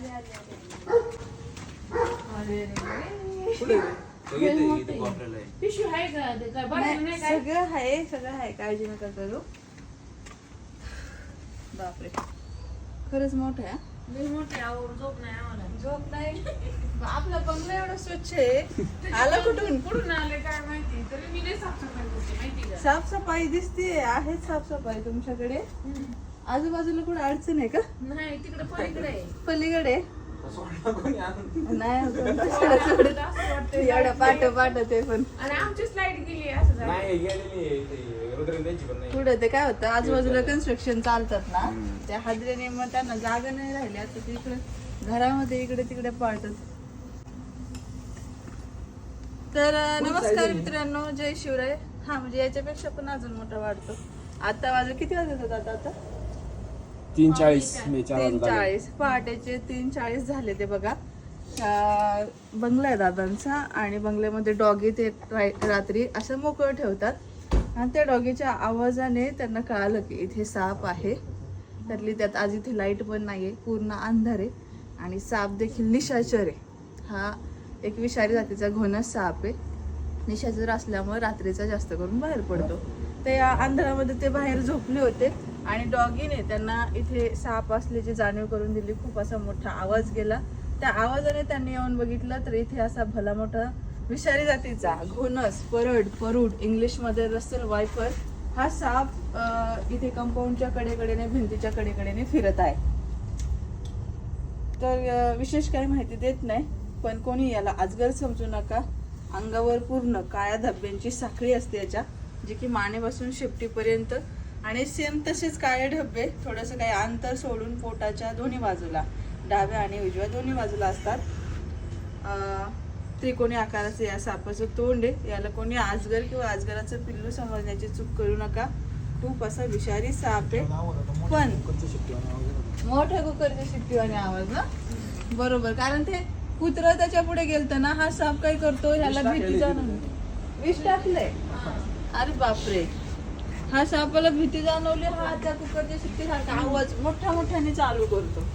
आहे. का ते काय बरं नाही, काय सगळं आहे सगळं आहे काळजी नका करू बापरे खरंच मोठं आहे हा. लई मोठी आवड झोप नाही आम्हाला झोप नाही आपला बंगला एवढा स्वच्छ आहे आला कुठून कुठून आले काय माहिती तरी मी साफसफाई करते माहिती का साफसफाई दिसते आहे साफसफाई तुमच्याकडे आजूबाजूला कुठं अडचण आहे का? नाही तिकडे पलीकडे आहे. पलीकडे. नाही अजून असं वाटतंय. एवढं पाठ पाठ ते पण. आणि आमची स्लाइड गेली असं झालं. नाही गेलेली आहे ते. रुद्र त्यांची पण नाही. पुढे ते काय होतं? आजूबाजूला कन्स्ट्रक्शन चालतात ना. त्या हादऱ्याने मग त्यांना जागा नाही राहिली. आता ते इकडे घरामध्ये इकडे तिकडे पाठत तर अं, नमस्कार मित्रांनो. जय शिवराय. हा म्हणजे याच्यापेक्षा पण अजून मोठा वाढतो. आता वाजू किती वाजत होतात आता? तीन चाळीस मी चार तीन वाजता. चाळीस पहाटेचे तीन चाळीस झाले ते बघा. अं, बंगला आहे दादांचा आणि बंगल्यामध्ये डॉगी ते रात्री असं मोकळं ठेवतात. आणि त्या डॉगीच्या आवाजाने त्यांना कळालं की इथे साप आहे. त्यातली त्यात आज इथे लाइट पण नाहीये पूर्ण अंधार आहे. आणि साप देखील निशाचर आहे. हा एक विषारी जातीचा घोणस साप आहे. निशाचर असल्यामुळे रात्रीचा जास्त करून बाहेर पडतो. ते या अंधारामध्ये ते बाहेर झोपले होते. आणि डॉगीने त्यांना इथे साप असल्याची जाणीव करून दिली. खूप असा मोठा आवाज गेला. त्या आवाजाने त्यांनी येऊन बघितलं तर इथे असा भला मोठा विषारी जातीचा घोनस परड परूड इंग्लिशमध्ये रसल वायफर हा साप इथे कंपाऊंडच्या कडेकडेने भिंतीच्या कडेकडेने फिरत आहे. तर विशेष काही माहिती देत नाही पण कोणी याला अजगर समजू नका. अंगावर पूर्ण काळ्या धब्ब्यांची साखळी असते याच्या जी की मानेपासून शेपटीपर्यंत आणि सेम तसेच काळे धब्बे थोडंसं काही अंतर सोडून पोटाच्या दोन्ही बाजूला डाव्या आणि उजव्या दोन्ही बाजूला असतात. त्रिकोणी आकाराचं या सापाचं तोंड आहे. याला कोणी आजगर किंवा आजगराचं पिल्लू समजण्याची चूक करू नका. खूप असा विषारी साप आहे. पण मोठ्या कुकरच्या शिट्टीवाने आवाज ना? बरोबर. कारण ते कुत्र त्याच्या पुढे गेलत ना हा साप काय करतो? ह्याला भीती जाणवली विष टाकलंय. अरे बापरे. हा सापाला भीती जाणवली हा त्या कुकरच्या शिट्टी सारखा आवाज मोठ्या मोठ्याने चालू करतो.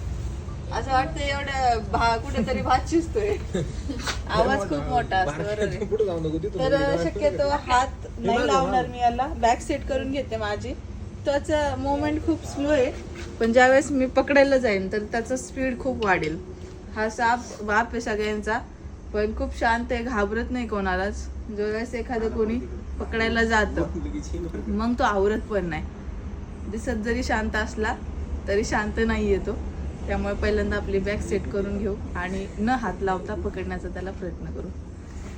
असं वाटतं एवढ्या भा कुठेतरी भात शिजतोय. आवाज खूप मोठा असतो तर शक्यतो हात नाही लावणार मी याला. बॅक सेट करून घेते माझी. त्याचा मोमेंट खूप स्लो आहे. पण ज्यावेळेस मी पकडायला जाईन तर त्याचा स्पीड खूप वाढेल. हा साप बाप आहे सगळ्यांचा. पण खूप शांत आहे घाबरत नाही कोणालाच. ज्यावेळेस एखादं कोणी पकडायला जातं मग तो आवरत पण नाही. दिसत जरी शांत असला तरी शांत नाही येतो त्यामुळे पहिल्यांदा आपली बॅग सेट करून घेऊ आणि न हात लावता पकडण्याचा त्याला प्रयत्न करू.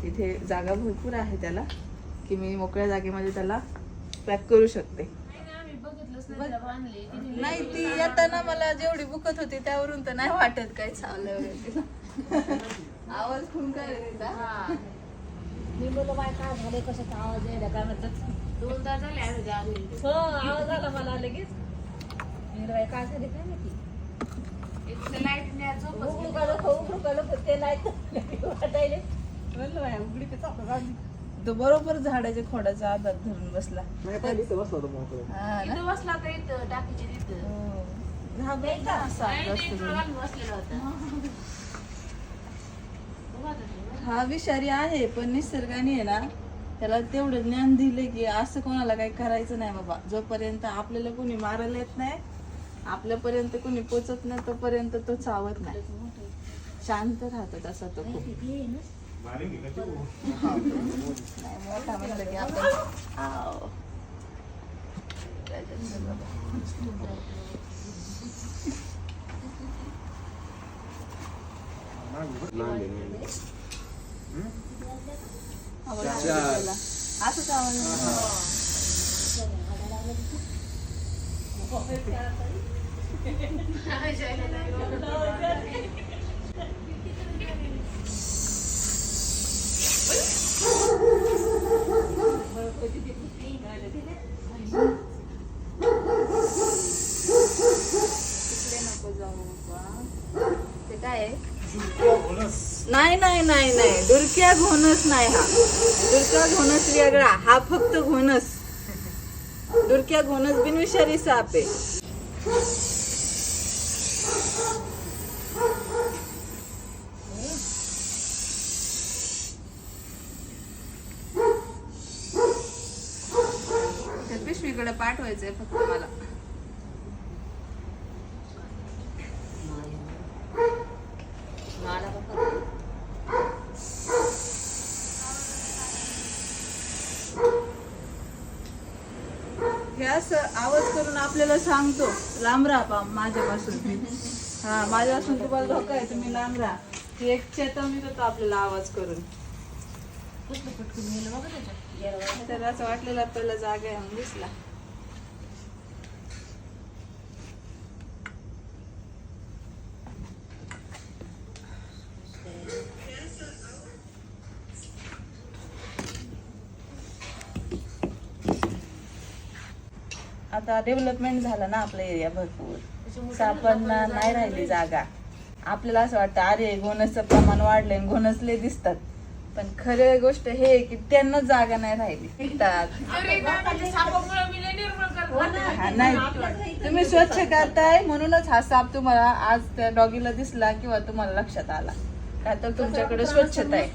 इथे जागा भरपूर आहे त्याला की मी मोकळ्या जागेमध्ये त्याला पॅक करू शकते. नाही ती येताना मला जेवढी बुकत होती त्यावरून तर नाही वाटत काय चावलं वगैरे. आवाज तिचा? हा. मी बोललो बाय काय झालं कशाचा आवाज यायला काय म्हणतात दोन तास झाले. हो आवाज आला मला लगेच. बाई काय झाले काय माहिती? लाइट नाही उघडू. का नको उघडू का ते नाही वाटायले. म्हणलं बाय उघडी दे. तो बरोबर झाडाच्या खोडाचा आधार धरून बसला नाही पाहिजे इथं बसला होता मोकळं. हा ना? इथं बसला तर इथं टाकीच्या तिथं हो. घाबरत ना असा नाही, जास्त ते इकडं करून. घालून बसलेला होता उभा होता तो. हा विषारी आहे पण निसर्गाने आहे ना त्याला तेवढं ज्ञान दिलं की असं कोणाला काही करायचं नाही बाबा जोपर्यंत आपल्याला कोणी मारायला येत नाही आपल्यापर्यंत कोणी पोचत नाही तोपर्यंत तो चावत नाही शांत राहतो तसा तो खूप म्हणलं ते काय? नाही नाही नाही नाही. दुरक्या घोणस नाही हा. दुरक्या घोणस वेगळा. हा फक्त घोणस. दुरक्या घोणस बिनविषारी साप आहे. पाठवायचंय फक्त मला. हे असं आवाज करून आपल्याला सांगतो लांब राहा पा माझ्यापासून. हा माझ्यापासून तुम्हाला धोका आहे तुम्ही लांब राहा. ती एक चेतवणी देतो आपल्याला आवाज करून. त्याला असं वाटलेलं आपल्याला जागा आहे दिसला. आता डेव्हलपमेंट झालं ना आपला एरिया भरपूर. सापांना नाही राहिली जागा. आपल्याला असं वाटतं अरे घोणसचं प्रमाण वाढलंय आणि घोणसले दिसतात. पण खरं गोष्ट हे की त्यांना जागा नाही राहिली. हा, नाही. तुम्ही स्वच्छ करताय म्हणूनच हा साप तुम्हाला आज त्या डॉगीला दिसला किंवा तुम्हाला लक्षात आला. काय तर तुमच्याकडे स्वच्छता आहे.